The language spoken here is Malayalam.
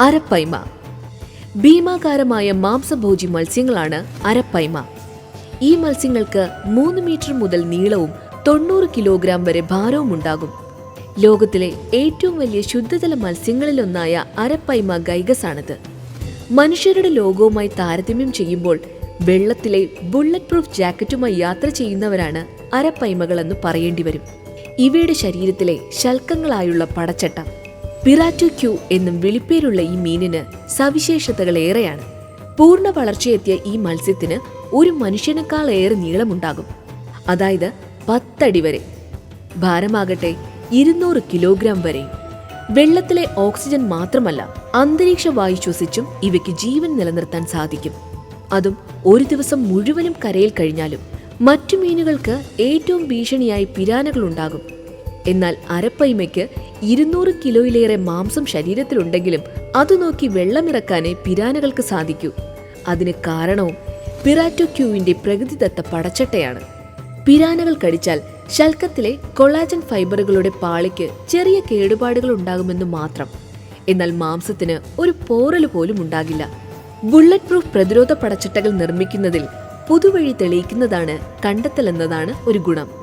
അരപ്പൈമ. ഭീമാകാരമായ മാംസഭോജി മത്സ്യങ്ങളാണ് അരപ്പൈമ. ഈ മത്സ്യങ്ങൾക്ക് മൂന്ന് മീറ്റർ മുതൽ നീളവും തൊണ്ണൂറ് കിലോഗ്രാം വരെ ഭാരവും ഉണ്ടാകും. ലോകത്തിലെ ഏറ്റവും വലിയ ശുദ്ധജല മത്സ്യങ്ങളിലൊന്നായ അരപ്പൈമ ഗൈഗസാണിത്. മനുഷ്യരുടെ ലോകവുമായി താരതമ്യം ചെയ്യുമ്പോൾ വെള്ളത്തിലെ ബുള്ളറ്റ് പ്രൂഫ് ജാക്കറ്റുമായി യാത്ര ചെയ്യുന്നവരാണ് അരപ്പൈമകളെന്ന് പറയേണ്ടി വരും ഇവയുടെ ശരീരത്തിലെ ശൽക്കങ്ങളായുള്ള പടച്ചട്ട. പിറാറ്റു ക്യൂ എന്നും വിളിപ്പേരുള്ള ഈ മീനിന് സവിശേഷതകൾ ഏറെയാണ് പൂർണ വളർച്ചയെത്തിയ ഈ മത്സ്യത്തിന് ഒരു മനുഷ്യനേക്കാൾ ഏറെ നീളമുണ്ടാകും. അതായത് പത്തടി വരെ. ഭാരമാകട്ടെ ഇരുന്നൂറ് കിലോഗ്രാം വരെ. വെള്ളത്തിലെ ഓക്സിജൻ മാത്രമല്ല അന്തരീക്ഷ വായു ശ്വസിച്ചും ഇവയ്ക്ക് ജീവൻ നിലനിർത്താൻ സാധിക്കും. അതും ഒരു ദിവസം മുഴുവനും കരയിൽ കഴിഞ്ഞാലും മറ്റു മീനുകൾക്ക് ഏറ്റവും ഭീഷണിയായി പിരാനകൾ ഉണ്ടാകും എന്നാൽ അരപ്പൈമയ്ക്ക് ഇരുന്നൂറ് കിലോയിലേറെ മാംസം ശരീരത്തിലുണ്ടെങ്കിലും അത് നോക്കി വെള്ളമിറക്കാനേ പിരാനകൾക്ക് സാധിക്കൂ. അതിന് കാരണവും പിറാറ്റോക്യൂവിന്റെ പ്രകൃതിദത്ത പടച്ചട്ടയാണ്. പിരാനകൾ കടിച്ചാൽ ശൽക്കത്തിലെ കൊളാജൻ ഫൈബറുകളുടെ പാളിക്ക് ചെറിയ കേടുപാടുകൾ ഉണ്ടാകുമെന്ന് മാത്രം. എന്നാൽ മാംസത്തിന് ഒരു പോറൽ പോലും ഉണ്ടാകില്ല. ബുള്ളറ്റ് പ്രൂഫ് പ്രതിരോധ പടച്ചട്ടകൾ നിർമ്മിക്കുന്നതിൽ പുതുവഴി തെളിയിക്കുന്നതാണ് കണ്ടെത്തൽ എന്നതാണ് ഒരു ഗുണം.